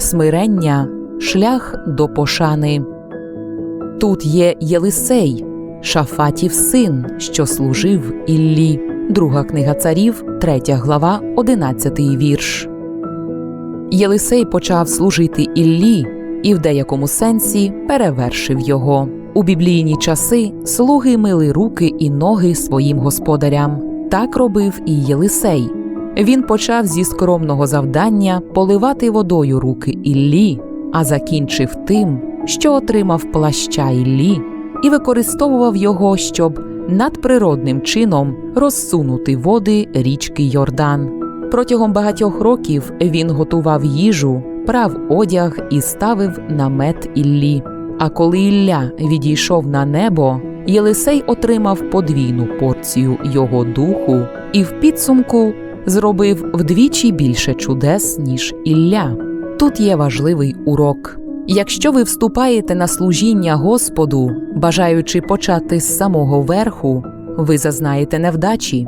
смирення, шлях до пошани. Тут є Єлисей, Шафатів син, що служив Іллі. Друга книга царів, 3 глава, 11 вірш. Єлисей почав служити Іллі і в деякому сенсі перевершив його. У біблійні часи слуги мили руки і ноги своїм господарям. Так робив і Єлисей. Він почав зі скромного завдання поливати водою руки Іллі, а закінчив тим, що отримав плаща Іллі і використовував його, щоб надприродним чином розсунути води річки Йордан. Протягом багатьох років він готував їжу, прав одяг і ставив намет Іллі. А коли Ілля відійшов на небо, Єлисей отримав подвійну порцію його духу і в підсумку зробив вдвічі більше чудес, ніж Ілля. Тут є важливий урок. Якщо ви вступаєте на служіння Господу, бажаючи почати з самого верху, ви зазнаєте невдачі.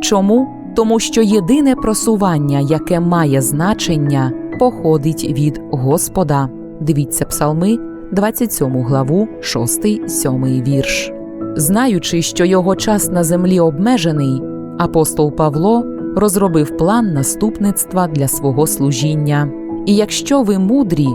Чому? Тому що єдине просування, яке має значення, походить від Господа. Дивіться псалми, 27 главу, 6-7 вірш. Знаючи, що його час на землі обмежений, апостол Павло розробив план наступництва для свого служіння. І якщо ви мудрі,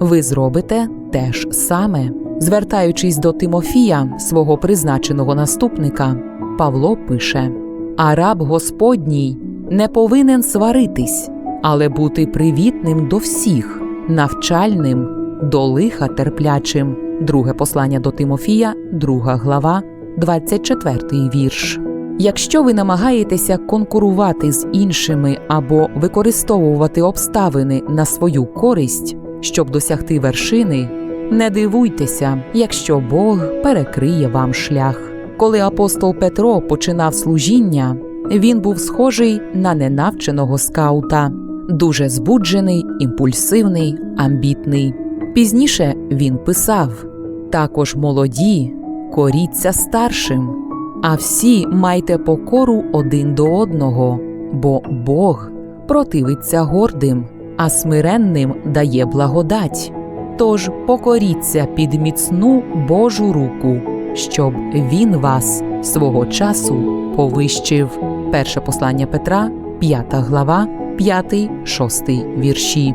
ви зробите те ж саме. Звертаючись до Тимофія, свого призначеного наступника, Павло пише: А раб Господній не повинен сваритись, але бути привітним до всіх, навчальним, до лиха терплячим. Друге послання до Тимофія, друга глава, 24 вірш. Якщо ви намагаєтеся конкурувати з іншими або використовувати обставини на свою користь, щоб досягти вершини, не дивуйтеся, якщо Бог перекриє вам шлях. Коли апостол Петро починав служіння, він був схожий на ненавченого скаута, дуже збуджений, імпульсивний, амбітний. Пізніше він писав: також молоді, коріться старшим, а всі майте покору один до одного, бо Бог противиться гордим, а смиренним дає благодать. Тож покоріться під міцну Божу руку, щоб він вас свого часу повищив. Перше послання Петра, 5 глава, 5, 6 вірші.